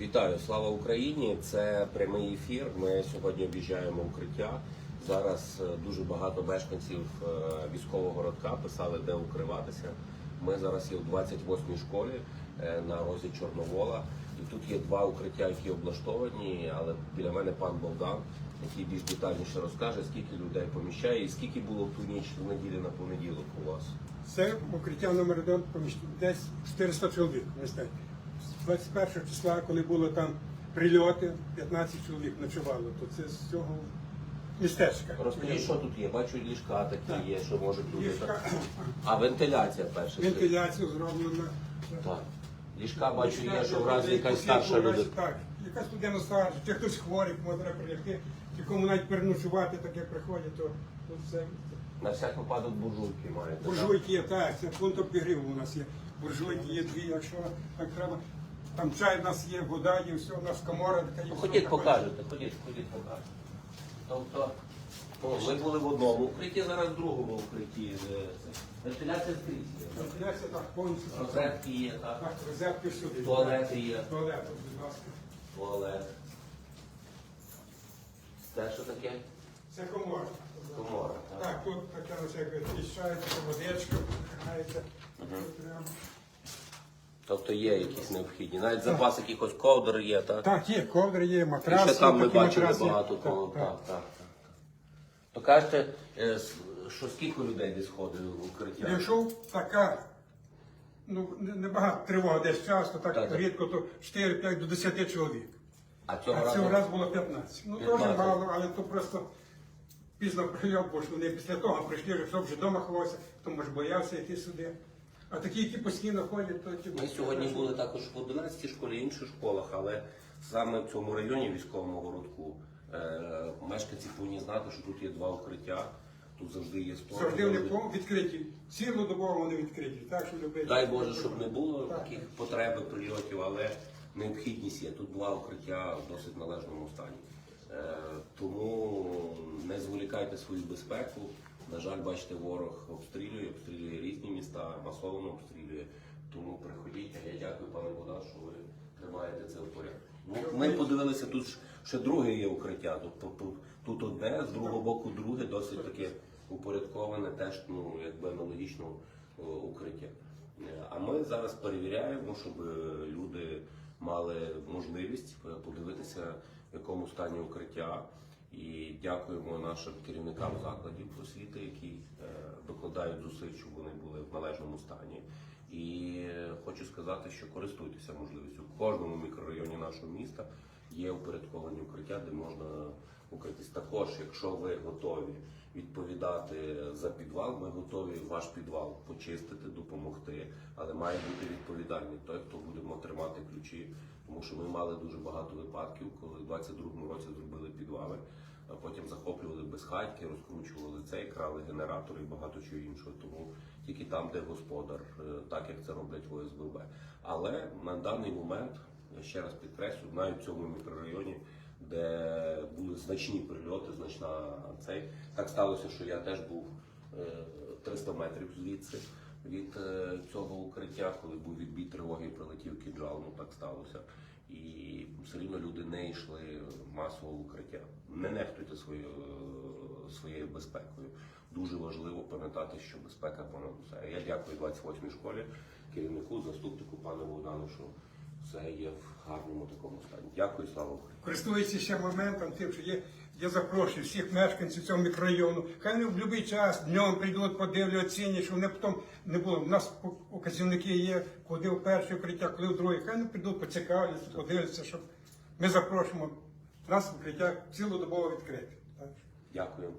Вітаю, слава Україні! Це прямий ефір. Ми сьогодні об'їжджаємо укриття. Зараз е, дуже багато мешканців е, військового городка писали, де укриватися. Ми зараз є в 28-й школі е, на розі Чорновола. І тут є два укриття, які облаштовані, але біля мене пан Богдан, який більш детальніше розкаже, скільки людей поміщає і скільки було в ту ніч з неділі на понеділок у вас. Це укриття номер один поміщено десь 400 чоловік. Не знаю. 21 числа, коли було там прильоти, 15 чоловік ночувало, то це з цього містечка. Розкажіть, що тут є? Бачу, ліжка такі Так. є, що можуть люди. Ліжка, А вентиляція перша. вентиляція зроблена. Так. Ліжка бачу, є, що в разі якась старша людина. Якась людина старша, чи хтось хворий, може треба прилягти, чи кому навіть переночувати, так як приходять, то, то все. На всяк випадок буржуйки маєте. Буржуйки є, так, це пункт обігріву у нас є. Буржуйки є дві, якщо так треба. Там чай в нас є, вода є, все, у нас комора така є. Ну, все ходіть, таке. покажете, ходіть, ходіть, покажете. Тобто, ну, ми були в одному укритті, зараз в другому укритті. Е, це Вентиляція скрізь є. так? Вентиляція так, повністю. Розетки є, так. Так, розетки сюди. Туалети є. Туалет, будь ласка. Туалет. Це що таке? Це комора. Комора. Так. Так, тут таке ось як відчищається, водичка, витягається. Тобто є якісь необхідні. Навіть запас якихось ковдр є, так? Так, є ковдри, є І ще там ми бачили матраси. багато так. Так, так, так. То кажете, е, що скільки людей десь ходить в укриття? Якщо така, ну не- небагато тривога десь часто, так, Так, так. рідко, то 4-5 до 10 чоловік. А цього А разу цього разу було 15. Ну 15. теж мало, але то просто пізно прийом, бо ж вони після того прийшли, що хто вже вдома ховався, хто може боявся йти сюди. А такі, які постійно ходять, то ті- Ми сьогодні були також в 11 школі, інших школах, але саме в цьому районі військовому городку е, мешканці повинні знати, що тут є два укриття, тут завжди є спорт. завжди вони пов- відкриті. Цілодобово вони відкриті. Так що любить. Дай Боже, щоб не було Так. таких потреби, прильотів, але необхідність є. Тут два укриття в досить належному стані. Е, тому не зволікайте свою безпеку. На жаль, бачите, ворог обстрілює, обстрілює різні міста, масово обстрілює. Тому приходіть. Я дякую, пане Богдан, що ви тримаєте це в порядку. Ну, ми подивилися, тут ж ще друге є укриття. Тобто тут, одне, з другого боку друге, досить таке упорядковане, теж ну, якби аналогічно укриття. Е, А ми зараз перевіряємо, щоб е, люди мали можливість е, подивитися, в якому стані укриття. І дякуємо нашим керівникам закладів освіти, які е, докладають зусиль, щоб вони були в належному стані. І е, хочу сказати, що користуйтеся можливістю. В кожному мікрорайоні нашого міста є упорядковані укриття, де можна укритись. Також, якщо ви готові відповідати за підвал, ми готові ваш підвал почистити, допомогти, але має бути відповідальний той, хто будемо тримати ключі. Тому що ми мали дуже багато випадків, коли в 22-му році зробили підвали, а потім захоплювали безхатьки, розкручували цей, крали генератори і багато чого іншого. Тому тільки там, де господар, е, так як це роблять в ОСББ. Але на даний момент, я ще раз підкреслю, навіть в цьому мікрорайоні, де були значні прильоти, значна цей. Так сталося, що я теж був е, 300 метрів звідси від е, цього укриття, коли був відбій тривоги і прилетів кіджал, ну так сталося. І все рівно люди не йшли масово в укриття. Не нехтуйте своєю, е, своєю безпекою. Дуже важливо пам'ятати, що безпека понад усе. Я дякую 28-й школі, керівнику, заступнику пану Богдану, що все є в гарному такому стані. Дякую, слава Україні. Користуючись ще моментом, тим, що є, я запрошую всіх мешканців цього мікрорайону. Хай вони в будь-який час днем прийдуть, подивлять, оцінять, щоб вони потім не було. У нас указівники є, куди в перше укриття, коли в друге. Хай вони прийдуть, поцікавляться, подивляться, щоб ми запрошуємо. У нас укриття цілодобово відкрите. Дякую.